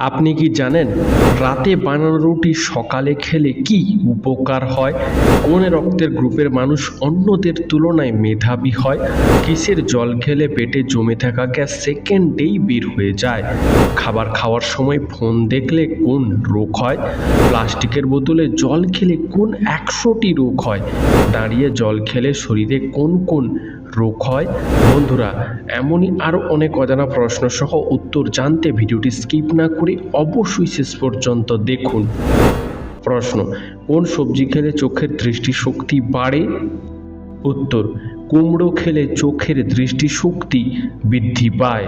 আপনি কি জানেন রাতে বানানো রুটি সকালে খেলে কি উপকার হয়? কোন রক্তের গ্রুপের মানুষ অন্যদের তুলনায় মেধাবী হয়? কিসের জল খেলে পেটে জমে থাকা গ্যাস সেকেন্ডেই বের হয়ে যায়? খাবার খাওয়ার সময় ফোন দেখলে কোন রোগ হয়? প্লাস্টিকের বোতলে জল খেলে কোন একশোটি রোগ হয়? দাঁড়িয়ে জল খেলে শরীরে কোন কোন রোগ হয়। বন্ধুরা, এমনই আরও অনেক অজানা প্রশ্ন সহ উত্তর জানতে ভিডিওটি স্কিপ না করে অবশ্যই শেষ পর্যন্ত দেখুন। প্রশ্ন, কোন সবজি খেলে চোখের দৃষ্টিশক্তি বাড়ে? উত্তর, কুমড়ো খেলে চোখের দৃষ্টিশক্তি বৃদ্ধি পায়।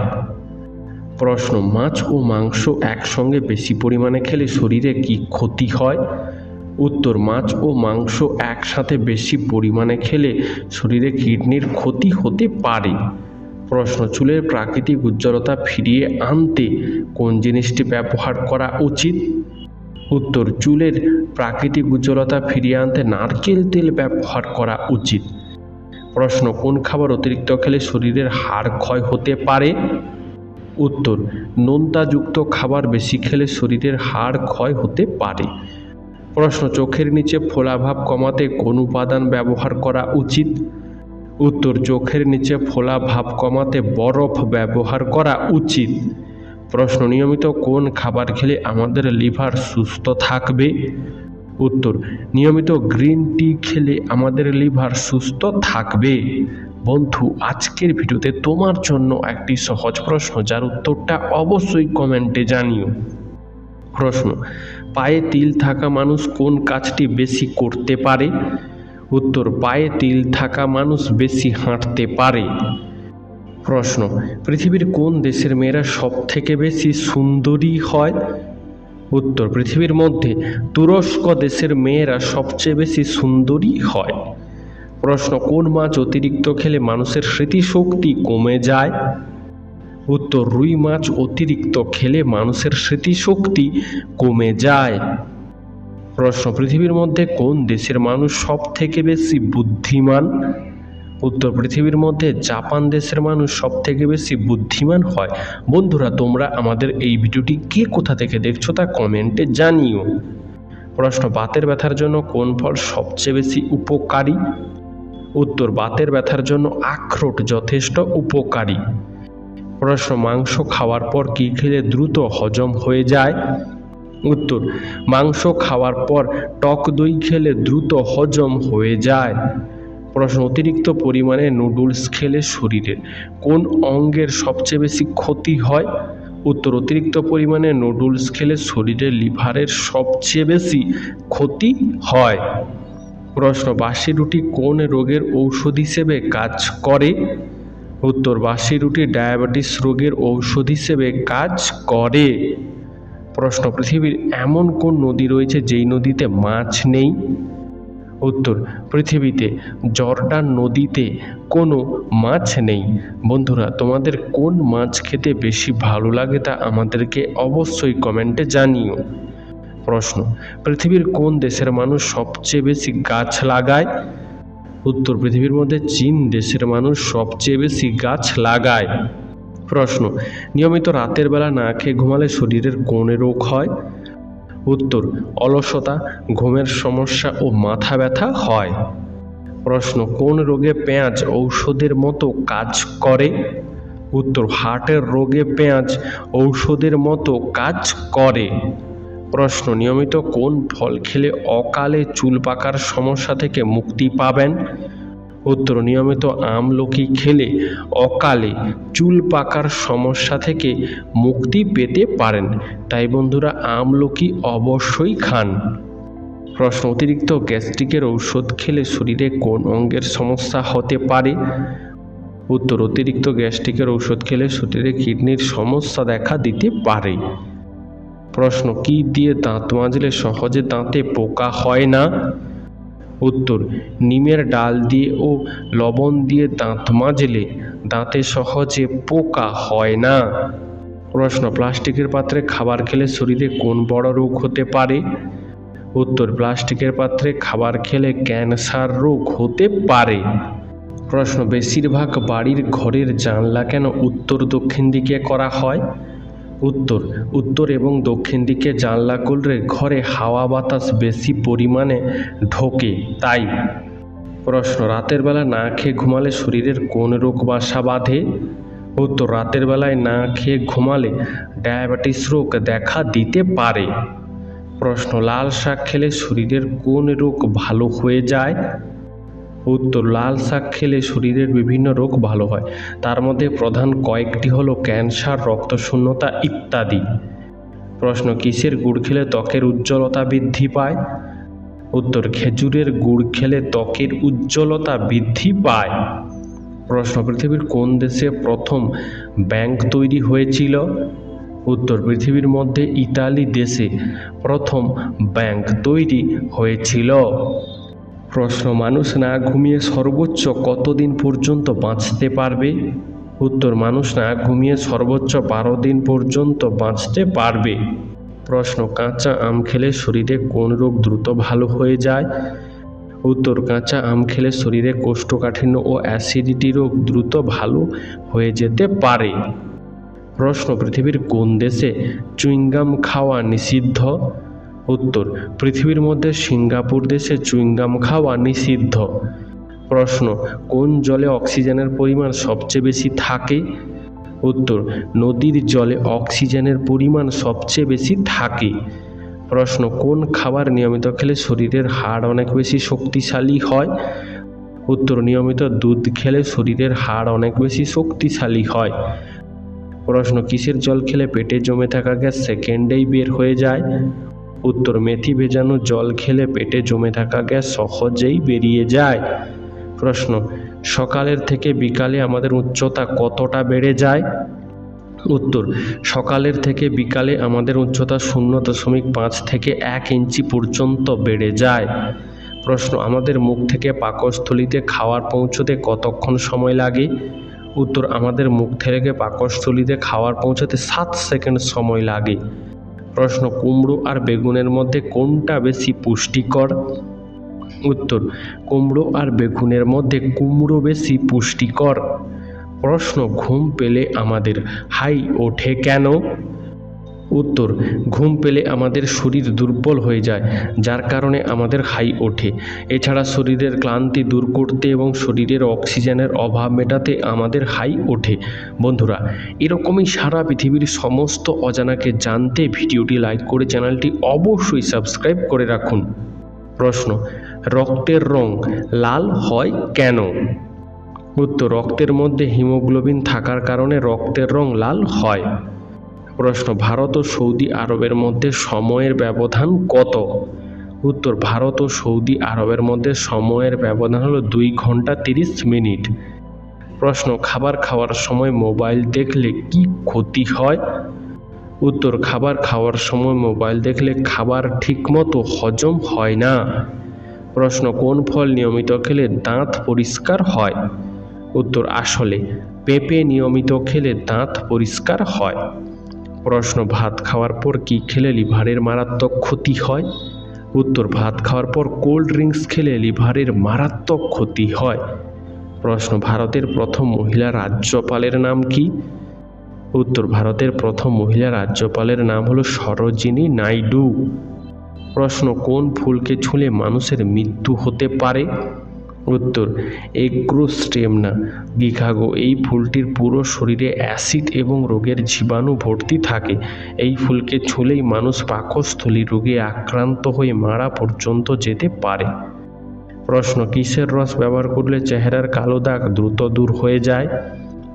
প্রশ্ন, মাছ ও মাংস একসঙ্গে বেশি পরিমাণে খেলে শরীরে কি ক্ষতি হয়? উত্তর মাছ ও মাংস একসাথে বেশি পরিমাণে খেলে শরীরে কিডনির ক্ষতি হতে পারে। প্রশ্ন, চুলের প্রাকৃতিক উজ্জ্বলতা ফিরিয়ে আনতে কোন জিনিসটি ব্যবহার করা উচিত? উত্তর, চুলের প্রাকৃতিক উজ্জ্বলতা ফিরিয়ে আনতে নারকেল তেল ব্যবহার করা উচিত। প্রশ্ন, কোন খাবার অতিরিক্ত খেলে শরীরের হাড় ক্ষয় হতে পারে? উত্তর, নোনতাযুক্ত খাবার বেশি খেলে শরীরের হাড় ক্ষয় হতে পারে। প্রশ্ন, চোখের নিচে ফোলাভাব কমাতে কোন উপাদান ব্যবহার করা উচিত? উত্তর, চোখের নিচে ফোলা ভাব কমাতে বরফ ব্যবহার করা উচিত। প্রশ্ন, নিয়মিত কোন খাবার খেলে আমাদের লিভার সুস্থ থাকবে? উত্তর, নিয়মিত গ্রিন টি খেলে আমাদের লিভার সুস্থ থাকবে। বন্ধু, আজকের ভিডিওতে তোমার জন্য একটি সহজ প্রশ্ন, যার উত্তরটা অবশ্যই কমেন্টে জানিও। প্রশ্ন, পায়ে তিল থাকা মানুষ কোন কাজটি বেশি করতে পারে? উত্তর, পায়ে তিল থাকা মানুষ বেশি হাঁটতে পারে। প্রশ্ন, পৃথিবীর কোন দেশের মেয়েরা সব থেকে বেশি সুন্দরী হয়? উত্তর, পৃথিবীর মধ্যে তুরস্ক দেশের মেয়েরা সবচেয়ে বেশি সুন্দরী হয়। প্রশ্ন, কোন মাছ অতিরিক্ত খেলে মানুষের স্মৃতিশক্তি কমে যায়? উত্তর রুই মাছ অতিরিক্ত খেলে মানুষের স্মৃতিশক্তি কমে যায়। প্রশ্ন, পৃথিবীর মধ্যে কোন দেশের মানুষ সব থেকে বেশি বুদ্ধিমান? উত্তর, পৃথিবীর মধ্যে জাপান দেশের মানুষ সব থেকে বেশি বুদ্ধিমান হয়। বন্ধুরা, তোমরা আমাদের এই ভিডিওটি কে কোথা থেকে দেখছ তা কমেন্টে জানিও। প্রশ্ন, বাতের ব্যথার জন্য কোন ফল সবচেয়ে বেশি উপকারী? উত্তর, বাতের ব্যথার জন্য আখরোট যথেষ্ট উপকারী। প্রশ্ন মাংস খাওয়ার পর কী খেলে দ্রুত হজম হয়ে যায়? উত্তর, মাংস খাওয়ার পর টক দই খেলে দ্রুত হজম হয়ে যায়। প্রশ্ন, অতিরিক্ত পরিমাণে নুডলস খেলে শরীরের কোন অঙ্গের সবচেয়ে বেশি ক্ষতি হয়? উত্তর, অতিরিক্ত পরিমাণে নুডলস খেলে শরীরের লিভারের সবচেয়ে বেশি ক্ষতি হয়। প্রশ্ন, বাসি রুটি কোন রোগের ঔষধ হিসেবে কাজ করে? উত্তর, বাসি রুটি ডায়াবেটিস রোগের ঔষধ হিসেবে কাজ করে। প্রশ্ন, পৃথিবীর এমন কোন নদী রয়েছে যেই নদীতে মাছ নেই? উত্তর, পৃথিবীতে, জর্ডান নদীতে কোনো মাছ নেই। বন্ধুরা, তোমাদের কোন মাছ খেতে বেশি ভালো লাগে তা আমাদেরকে অবশ্যই কমেন্টে জানিও। প্রশ্ন, পৃথিবীর কোন দেশের মানুষ সবচেয়ে বেশি গাছ লাগায়? উত্তর পৃথিবীর মধ্যে চীন দেশের মানুষ সবচেয়ে বেশি গাছ লাগায়। প্রশ্ন, নিয়মিত রাতের বেলা না খেয়ে ঘুমালে শরীরের কোন রোগ হয়? উত্তর, অলসতা, ঘুমের সমস্যা ও মাথা ব্যথা হয়। প্রশ্ন, কোন রোগে পেঁয়াজ ঔষধের মতো কাজ করে? উত্তর, হার্টের রোগে পেঁয়াজ ঔষধের মতো কাজ করে। প্রশ্ন, নিয়মিত কোন ফল খেলে অকালে চুল পাকার সমস্যা থেকে মুক্তি পাবেন? উত্তর, নিয়মিত আমলকি খেলে অকালে চুল পাকার সমস্যা থেকে মুক্তি পেতে পারেন। তাই বন্ধুরা আমলকি অবশ্যই খান। প্রশ্ন, অতিরিক্ত গ্যাস্ট্রিকের ঔষধ খেলে শরীরে কোন অঙ্গের সমস্যা হতে পারে? উত্তর, অতিরিক্ত গ্যাস্ট্রিকের ঔষধ খেলে শরীরে কিডনির সমস্যা দেখা দিতে পারে। প্রশ্ন, কি দিয়ে দাঁত মাজলে সহজে দাঁতে পোকা হয় না? উত্তর, নিমের ডাল দিয়ে ও লবণ দিয়ে দাঁত মাজলে দাঁতে সহজে পোকা হয় না। প্রশ্ন, প্লাস্টিকের পাত্রে খাবার খেলে শরীরে কোন বড় রোগ হতে পারে? উত্তর, প্লাস্টিকের পাত্রে খাবার খেলে ক্যান্সার রোগ হতে পারে। প্রশ্ন, বেশিরভাগ বাড়ির ঘরের জানলা কেন উত্তর দক্ষিণ দিকে করা হয়? উত্তর। উত্তর এবং দক্ষিণ দিকে জানলা খুললে ঘরে হাওয়া বাতাস বেশি পরিমাণে ঢোকে, তাই। প্রশ্ন, রাতের বেলা না খেয়ে ঘুমালে শরীরের কোন রোগ বাসা বাঁধে? উত্তর, রাতের বেলায় না খেয়ে ঘুমালে ডায়াবেটিস রোগ দেখা দিতে পারে। প্রশ্ন, লাল শাক খেলে শরীরের কোন রোগ ভালো হয়ে যায়? উত্তর, লাল শাক খেলে শরীরের বিভিন্ন রোগ ভালো হয়। তার মধ্যে প্রধান কয়েকটি হলো ক্যান্সার, রক্তশূন্যতা ইত্যাদি। প্রশ্ন, কিসের গুড় খেলে ত্বকের উজ্জ্বলতা বৃদ্ধি পায়? উত্তর, খেজুরের গুড় খেলে ত্বকের উজ্জ্বলতা বৃদ্ধি পায়। প্রশ্ন, পৃথিবীর কোন দেশে প্রথম ব্যাংক তৈরি হয়েছিল? উত্তর, পৃথিবীর মধ্যে ইতালি দেশে প্রথম ব্যাংক তৈরি হয়েছিল। প্রশ্ন, মানুষ না ঘুমিয়ে সর্বোচ্চ কতদিন পর্যন্ত বাঁচতে পারবে? উত্তর, মানুষ না ঘুমিয়ে সর্বোচ্চ বারো দিন পর্যন্ত বাঁচতে পারবে। প্রশ্ন, কাঁচা আম খেলে শরীরে কোন রোগ দ্রুত ভালো হয়ে যায়? উত্তর, কাঁচা আম খেলে শরীরে কোষ্ঠকাঠিন্য ও অ্যাসিডিটি রোগ দ্রুত ভালো হয়ে যেতে পারে। প্রশ্ন, পৃথিবীর কোন দেশে চুইংগাম খাওয়া নিষিদ্ধ? উত্তর, পৃথিবীর মধ্যে সিঙ্গাপুর দেশে চুইংগাম খাওয়া নিষিদ্ধ। প্রশ্ন, কোন জলে অক্সিজেনের পরিমাণ সবচেয়ে বেশি থাকে? উত্তর, নদীর জলে অক্সিজেনের পরিমাণ সবচেয়ে বেশি থাকে। প্রশ্ন, কোন খাবার নিয়মিত খেলে শরীরের হাড় অনেক বেশি শক্তিশালী হয়? উত্তর, নিয়মিত দুধ খেলে শরীরের হাড় অনেক বেশি শক্তিশালী হয়। প্রশ্ন, কিসের জল খেলে পেটে জমে থাকা গ্যাস সেকেন্ডেই বের হয়ে যায়? উত্তর, মেথি ভেজানো জল খেলে পেটে জমে থাকা গ্যাস সহজেই বেরিয়ে যায়। প্রশ্ন, সকালের থেকে বিকালে আমাদের উচ্চতা কতটা বেড়ে যায়? উত্তর, সকালের থেকে বিকালে আমাদের উচ্চতা শূন্য দশমিক পাঁচ থেকে এক ইঞ্চি পর্যন্ত বেড়ে যায়। প্রশ্ন, আমাদের মুখ থেকে পাকস্থলিতে খাবার পৌঁছতে কতক্ষণ সময় লাগে? উত্তর, আমাদের মুখ থেকে পাকস্থলিতে খাবার পৌঁছাতে সাত সেকেন্ড সময় লাগে। প্রশ্ন, কুমড়ো আর বেগুনের মধ্যে কোনটা বেশি পুষ্টিকর? উত্তর, কুমড়ো আর বেগুনের মধ্যে কুমড়ো বেশি পুষ্টিকর। প্রশ্ন, ঘুম পেলে আমাদের হাই ওঠে কেন? উত্তর, ঘুম পেলে আমাদের শরীর দুর্বল হয়ে যায়, যার কারণে আমাদের হাই ওঠে। এছাড়া শরীরের ক্লান্তি দূর করতে এবং শরীরের অক্সিজেনের অভাব মেটাতে আমাদের হাই ওঠে। বন্ধুরা, এরকমই সারা পৃথিবীর সমস্ত অজানাকে জানতে ভিডিওটি লাইক করে চ্যানেলটি অবশ্যই সাবস্ক্রাইব করে রাখুন। প্রশ্ন, রক্তের রং লাল হয় কেন? উত্তর, রক্তের মধ্যে হিমোগ্লোবিন থাকার কারণে রক্তের রং লাল হয়। প্রশ্ন, ভারত ও সৌদি আরবের মধ্যে সময়ের ব্যবধান কত? উত্তর, ভারত ও সৌদি আরবের মধ্যে সময়ের ব্যবধান হলো দুই ঘণ্টা তিরিশ মিনিট। প্রশ্ন, খাবার খাওয়ার সময় মোবাইল দেখলে কি ক্ষতি হয়? উত্তর, খাবার খাওয়ার সময় মোবাইল দেখলে খাবার ঠিকমতো হজম হয় না। প্রশ্ন, কোন ফল নিয়মিত খেলে দাঁত পরিষ্কার হয়? উত্তর, আসলে পেঁপে নিয়মিত খেলে দাঁত পরিষ্কার হয়। প্রশ্ন, ভাত খাওয়ার পর কি খেলে লিভারের মারাত্মক ক্ষতি হয়? উত্তর, ভাত খাওয়ার পর কোল্ড ড্রিঙ্কস খেলে লিভারের মারাত্মক ক্ষতি হয়। প্রশ্ন, ভারতের প্রথম মহিলা রাজ্যপালের নাম কি? উত্তর, ভারতের প্রথম মহিলা রাজ্যপালের নাম হলো সরোজিনী নাইডু। প্রশ্ন, কোন ফুলকে ছুঁলে মানুষের মৃত্যু হতে পারে? উত্তর এগ্রোস্টেমনা গিঘাগো, এই ফুলটির পুরো শরীরে অ্যাসিড এবং রোগের জীবাণু ভর্তি থাকে। এই ফুলকে ছুলেই মানুষ পাকস্থলী রোগে আক্রান্ত হয়ে মারা পর্যন্ত যেতে পারে। প্রশ্ন, কিসের রস ব্যবহার করলে চেহারার কালো দাগ দ্রুত দূর হয়ে যায়?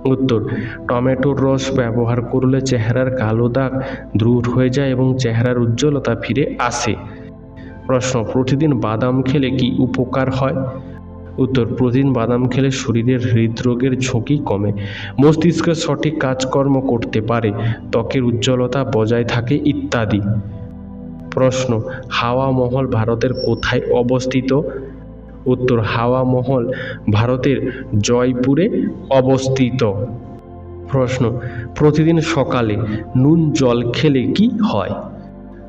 উত্তর, টমেটোর রস ব্যবহার করলে চেহারার কালো দাগ দূর হয়ে যায় এবং চেহারার উজ্জ্বলতা ফিরে আসে। প্রশ্ন, প্রতিদিন বাদাম খেলে কি উপকার হয়? উত্তর, প্রতিদিন বাদাম খেলে শরীরের হৃদরোগের ঝুঁকি কমে। মস্তিষ্কের সঠিক কাজকর্ম করতে পারে, ত্বকের উজ্জ্বলতা বজায় থাকে ইত্যাদি। প্রশ্ন, হাওয়া মহল ভারতের কোথায় অবস্থিত? উত্তর, হাওয়া মহল ভারতের জয়পুরে অবস্থিত। প্রশ্ন, প্রতিদিন সকালে নুন জল খেলে কি হয়?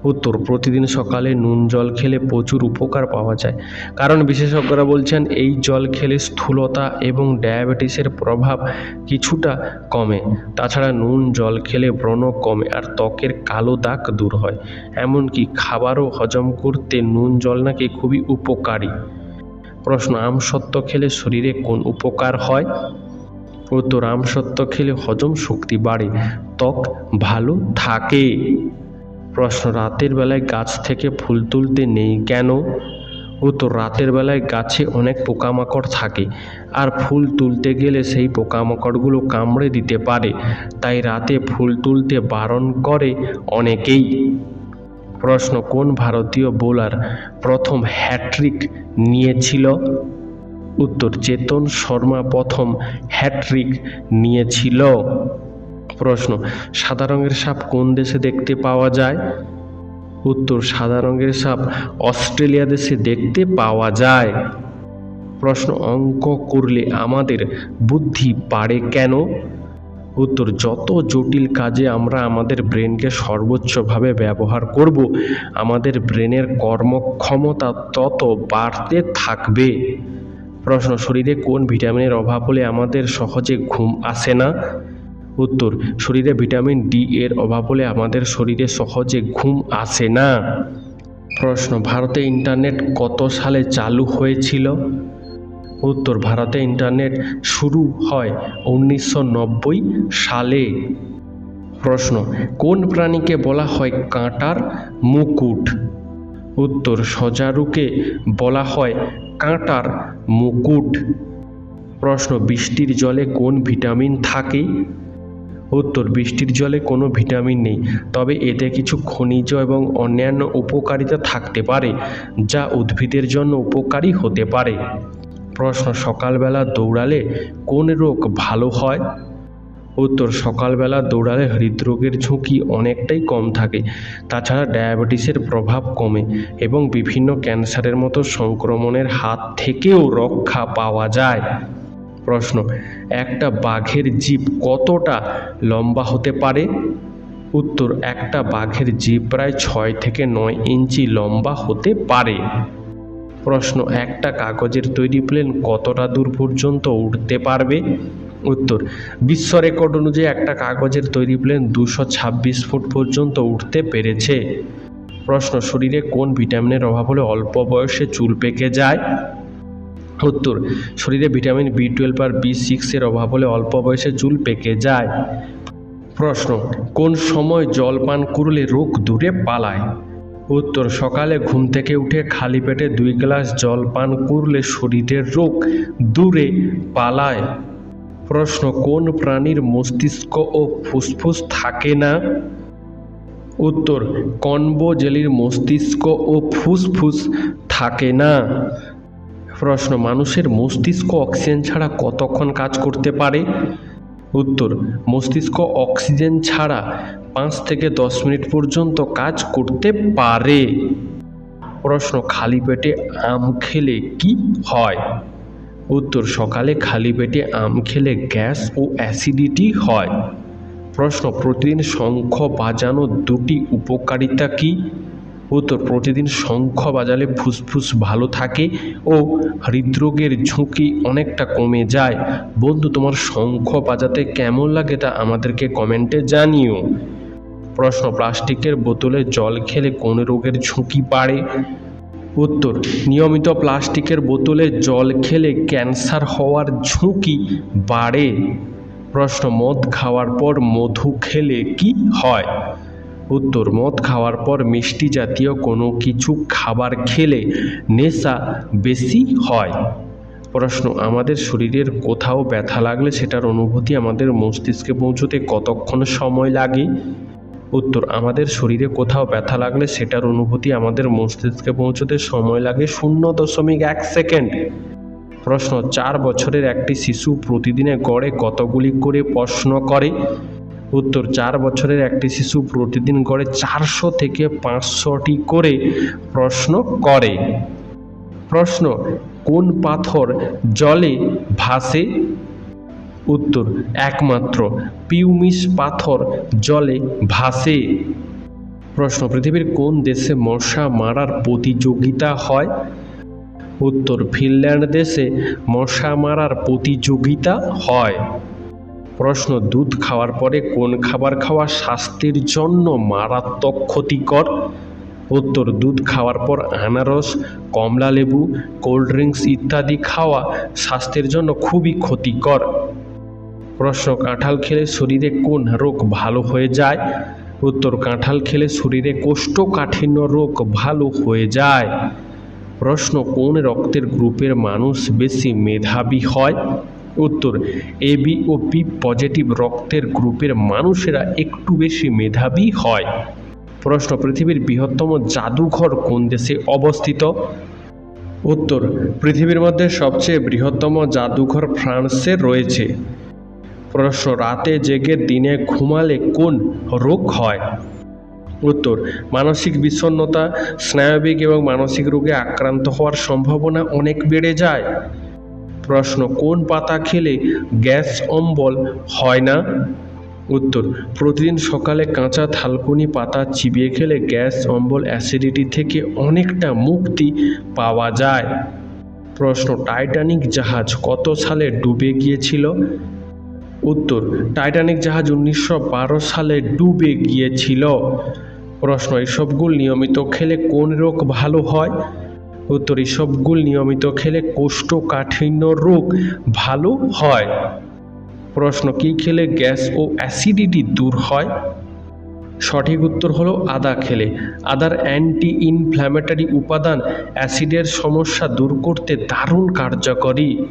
উত্তর, প্রতিদিন সকালে নুন জল খেলে প্রচুর উপকার পাওয়া যায়। কারণ বিশেষজ্ঞরা বলছেন, এই জল খেলে স্থূলতা এবং ডায়াবেটিসের প্রভাব কিছুটা কমে। তাছাড়া নুন জল খেলে ব্রণ কমে আর ত্বকের কালো দাগ দূর হয়। এমনকি খাবারও হজম করতে নুন জল নাকি খুবই উপকারী। প্রশ্ন আমসত্ত্ব খেলে শরীরে কোন উপকার হয়? উত্তর আমসত্ত্ব খেলে হজম শক্তি বাড়ে। ত্বক ভালো থাকে। প্রশ্ন, রাতের বেলায় গাছ থেকে ফুল তুলতে নেই কেন? উত্তর, রাতের বেলায় গাছে অনেক পোকামাকড় থাকে, আর ফুল তুলতে গেলে সেই পোকামাকড়গুলো কামড়ে দিতে পারে, তাই রাতে ফুল তুলতে বারণ করে অনেকেই। প্রশ্ন, কোন ভারতীয় বোলার প্রথম হ্যাট্রিক নিয়েছিল? উত্তর, চেতন শর্মা প্রথম হ্যাট্রিক নিয়েছিল। প্রশ্ন, সাদা রঙের সাপ কোন দেশে দেখতে পাওয়া যায়? উত্তর, সাদা রঙের সাপ অস্ট্রেলিয়া দেশে দেখতে পাওয়া যায়। প্রশ্ন, অঙ্ক করলে আমাদের বুদ্ধি বাড়ে কেন? উত্তর, যত জটিল কাজে আমরা আমাদের ব্রেনকে সর্বোচ্চভাবে ব্যবহার করব, আমাদের ব্রেনের কর্মক্ষমতা তত বাড়তে থাকবে। প্রশ্ন, শরীরে কোন ভিটামিনের অভাব হলে আমাদের সহজে ঘুম আসে না? উত্তর, শরীরে ভিটামিন ডি এর অভাব হলে আমাদের শরীরে সহজে ঘুম আসে না। প্রশ্ন, ভারতে ইন্টারনেট কত সালে চালু হয়েছিল? উত্তর, ভারতে ইন্টারনেট শুরু হয় উনিশশো নব্বই সালে। প্রশ্ন, কোন প্রাণীকে বলা হয় কাঁটার মুকুট? উত্তর, সজারুকে বলা হয় কাঁটার মুকুট। প্রশ্ন, বৃষ্টির জলে কোন ভিটামিন থাকে? উত্তর, বৃষ্টির জলে কোনো ভিটামিন নেই, তবে এতে কিছু খনিজ এবং অন্যান্য উপকারিতা থাকতে পারে, যা উদ্ভিদের জন্য উপকারী হতে পারে। প্রশ্ন, সকালবেলা দৌড়ালে কোন রোগ ভালো হয়? উত্তর, সকালবেলা দৌড়ালে হৃদরোগের ঝুঁকি অনেকটাই কম থাকে, তাছাড়া ডায়াবেটিসের প্রভাব কমে এবং বিভিন্ন ক্যান্সারের মতো সংক্রমণের হাত থেকেও রক্ষা পাওয়া যায়। প্রশ্ন, একটা বাঘের জিভ কতটা লম্বা হতে পারে? উত্তর, একটা বাঘের জিভ প্রায় ছয় থেকে নয় ইঞ্চি লম্বা হতে পারে। প্রশ্ন, একটা কাগজের তৈরি প্লেন কতটা দূর পর্যন্ত উঠতে পারবে? উত্তর, বিশ্ব রেকর্ড অনুযায়ী একটা কাগজের তৈরি প্লেন দুশো ছাব্বিশ ফুট পর্যন্ত উঠতে পেরেছে। প্রশ্ন, শরীরে কোন ভিটামিনের অভাব হলে অল্প বয়সে চুল পেকে যায়? উত্তর শরীরে ভিটামিন বি টুয়েলভ আর বি সিক্সের অভাব হলে অল্প বয়সে চুল পেকে যায়। প্রশ্ন, কোন সময় জল পান করলে রোগ দূরে পালায়? উত্তর, সকালে ঘুম থেকে উঠে খালি পেটে দুই গ্লাস জল পান করলে শরীরের রোগ দূরে পালায়। প্রশ্ন, কোন প্রাণীর মস্তিষ্ক ও ফুসফুস থাকে না? উত্তর, কনবোজেলির মস্তিষ্ক ও ফুসফুস থাকে না। প্রশ্ন, মানুষের মস্তিষ্ক অক্সিজেন ছাড়া কতক্ষণ কাজ করতে পারে? উত্তর, মস্তিষ্ক অক্সিজেন ছাড়া পাঁচ থেকে দশ মিনিট পর্যন্ত কাজ করতে পারে। প্রশ্ন, খালি পেটে আম খেলে কি হয়? উত্তর, সকালে খালি পেটে আম খেলে গ্যাস ও অ্যাসিডিটি হয়। প্রশ্ন, প্রতিদিন শঙ্খ বাজানো দুটি উপকারিতা কি? উত্তর প্রতিদিন শঙ্খ বাজালে ফুসফুস ভালো থাকে ও হৃদরোগের ঝুঁকি অনেকটা কমে যায়। বন্ধু, তোমার শঙ্খ বাজাতে কেমন লাগে তা আমাদেরকে কমেন্টে জানিও। প্রশ্ন, প্লাস্টিকের বোতলে জল খেলে কোন রোগের ঝুঁকি বাড়ে? উত্তর, নিয়মিত প্লাস্টিকের বোতলে জল খেলে ক্যান্সার হওয়ার ঝুঁকি বাড়ে। প্রশ্ন, মদ খাওয়ার পর মধু খেলে কি হয়? উত্তর, মদ খাওয়ার পর মিষ্টি জাতীয় কোনো কিছু খাবার খেলে নেশা বেশি হয়। প্রশ্ন, আমাদের শরীরের কোথাও ব্যথা লাগলে সেটার অনুভূতি আমাদের মস্তিষ্কে পৌঁছতে কতক্ষণ সময় লাগে? উত্তর, আমাদের শরীরে কোথাও ব্যথা লাগলে সেটার অনুভূতি আমাদের মস্তিষ্কে পৌঁছতে সময় লাগে শূন্য দশমিক এক সেকেন্ড। প্রশ্ন, চার বছরের একটি শিশু প্রতিদিনে গড়ে কতগুলি করে প্রশ্ন করে? উত্তর চার বছরের একটি শিশু প্রতিদিন গড়ে চারশো থেকে পাঁচশোটি করে প্রশ্ন করে। প্রশ্ন, কোন পাথর জলে ভাসে? উত্তর, একমাত্র পিউমিস পাথর জলে ভাসে। প্রশ্ন, পৃথিবীর কোন দেশে মশা মারার প্রতিযোগিতা হয়? উত্তর, ফিনল্যান্ড দেশে মশা মারার প্রতিযোগিতা হয়। প্রশ্ন, দুধ খাওয়ার পরে কোন খাবার খাওয়া স্বাস্থ্যের জন্য মারাত্মক ক্ষতিকর? উত্তর, দুধ খাওয়ার পর আনারস, কমলা লেবু, কোল্ড ড্রিঙ্কস ইত্যাদি খাওয়া স্বাস্থ্যের জন্য খুবই ক্ষতিকর। প্রশ্ন, কাঁঠাল খেলে শরীরে কোন রোগ ভালো হয়ে যায়? উত্তর, কাঁঠাল খেলে শরীরে কোষ্ঠকাঠিন্য রোগ ভালো হয়ে যায়। প্রশ্ন, কোন রক্তের গ্রুপের মানুষ বেশি মেধাবী হয়? উত্তর, এ, বি ও বি পজিটিভ রক্তের গ্রুপের মানুষেরা একটু বেশি মেধাবী হয়। প্রশ্ন, পৃথিবীর বৃহত্তম জাদুঘর কোন দেশে অবস্থিত? উত্তর, পৃথিবীর মধ্যে সবচেয়ে বৃহত্তম জাদুঘর ফ্রান্সে রয়েছে। প্রশ্ন, রাতে জেগে দিনে ঘুমালে কোন রোগ হয়? উত্তর, মানসিক বিষণ্ণতা, স্নায়বিক এবং মানসিক রোগে আক্রান্ত হওয়ার সম্ভাবনা অনেক বেড়ে যায়। প্রশ্ন, কোন পাতা খেলে গ্যাস অম্বল হয় না? উত্তর, প্রতিদিন সকালে কাঁচা থালকুনি পাতা চিবিয়ে খেলে গ্যাস অম্বল অ্যাসিডিটি থেকে অনেকটা মুক্তি পাওয়া যায়। প্রশ্ন, টাইটানিক জাহাজ কত সালে ডুবে গিয়েছিল? উত্তর, টাইটানিক জাহাজ উনিশশো বারো সালে ডুবে গিয়েছিল। প্রশ্ন, এসবগুল নিয়মিত খেলে কোন রোগ ভালো হয়? উত্তর এসবগুল নিয়মিত খেলে কোষ্ঠকাঠিন্য রোগ ভালো হয়। প্রশ্ন, কী খেলে গ্যাস ও অ্যাসিডিটি দূর হয়? সঠিক উত্তর হলো আদা খেলে। আদার অ্যান্টি ইনফ্ল্যামেটরি উপাদান অ্যাসিডের সমস্যা দূর করতে দারুণ কার্যকরী।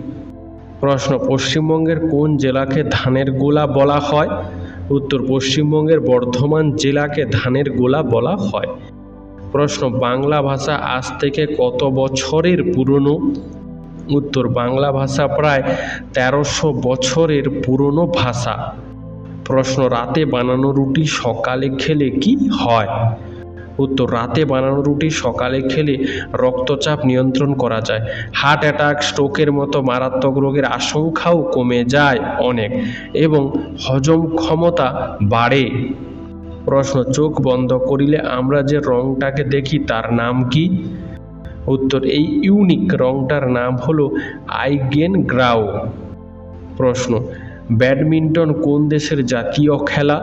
প্রশ্ন, পশ্চিমবঙ্গের কোন জেলাকে ধানের গোলা বলা হয়? উত্তর, পশ্চিমবঙ্গের বর্ধমান জেলাকে ধানের গোলা বলা হয়। প্রশ্ন, বাংলা ভাষা আজ থেকে কত বছরের পুরনো? উত্তর, বাংলা ভাষা প্রায় তেরোশো বছরের পুরনো ভাষা। প্রশ্ন, রাতে বানানো রুটি সকালে খেলে কি হয়? উত্তর, রাতে বানানো রুটি সকালে খেলে রক্তচাপ নিয়ন্ত্রণ করা যায়। হার্ট অ্যাটাক, স্ট্রোকের মতো মারাত্মক রোগের আশঙ্কাও কমে যায় অনেক এবং হজম ক্ষমতা বাড়ে। প্রশ্ন, চোখ বন্ধ করিলে আমরা যে রংটাকে দেখি তার নাম কি? উত্তর, এই ইউনিক রংটার নাম হলো আইগেন গ্রাও প্রশ্ন, ব্যাডমিন্টন কোন দেশের জাতীয় খেলা?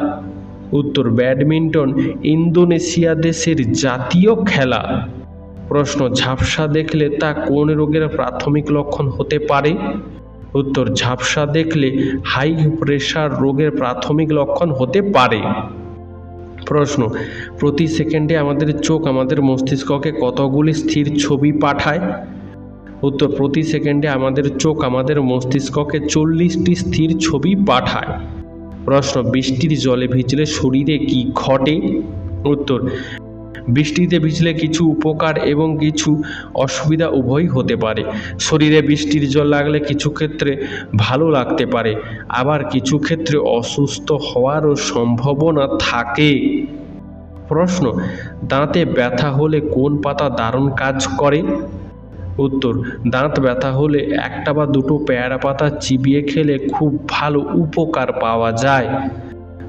উত্তর, ব্যাডমিন্টন ইন্দোনেশিয়া দেশের জাতীয় খেলা। প্রশ্ন, ঝাপসা দেখলে তা কোন রোগের প্রাথমিক লক্ষণ হতে পারে? উত্তর, ঝাপসা দেখলে হাই প্রেশার রোগের প্রাথমিক লক্ষণ হতে পারে। প্রশ্ন। প্রতি সেকেন্ডে আমাদের চোখ আমাদের মস্তিষ্ককে কতগুলি স্থির ছবি পাঠায়? উত্তর, প্রতি সেকেন্ডে আমাদের চোখ আমাদের মস্তিষ্ককে চল্লিশটি স্থির ছবি পাঠায়। প্রশ্ন, বৃষ্টির জলে ভিজলে শরীরে কি ঘটে? উত্তর বৃষ্টিতে ভিজলে কিছু উপকার এবং কিছু অসুবিধা উভয়ই হতে পারে। শরীরে বৃষ্টির জল লাগলে কিছু ক্ষেত্রে ভালো লাগতে পারে, আবার কিছু ক্ষেত্রে অসুস্থ হওয়ারও সম্ভাবনা থাকে। প্রশ্ন, দাঁতে ব্যথা হলে কোন পাতা দারুণ কাজ করে? উত্তর, দাঁত ব্যথা হলে একটা বা দুটো পেয়ারা পাতা চিবিয়ে খেলে খুব ভালো উপকার পাওয়া যায়।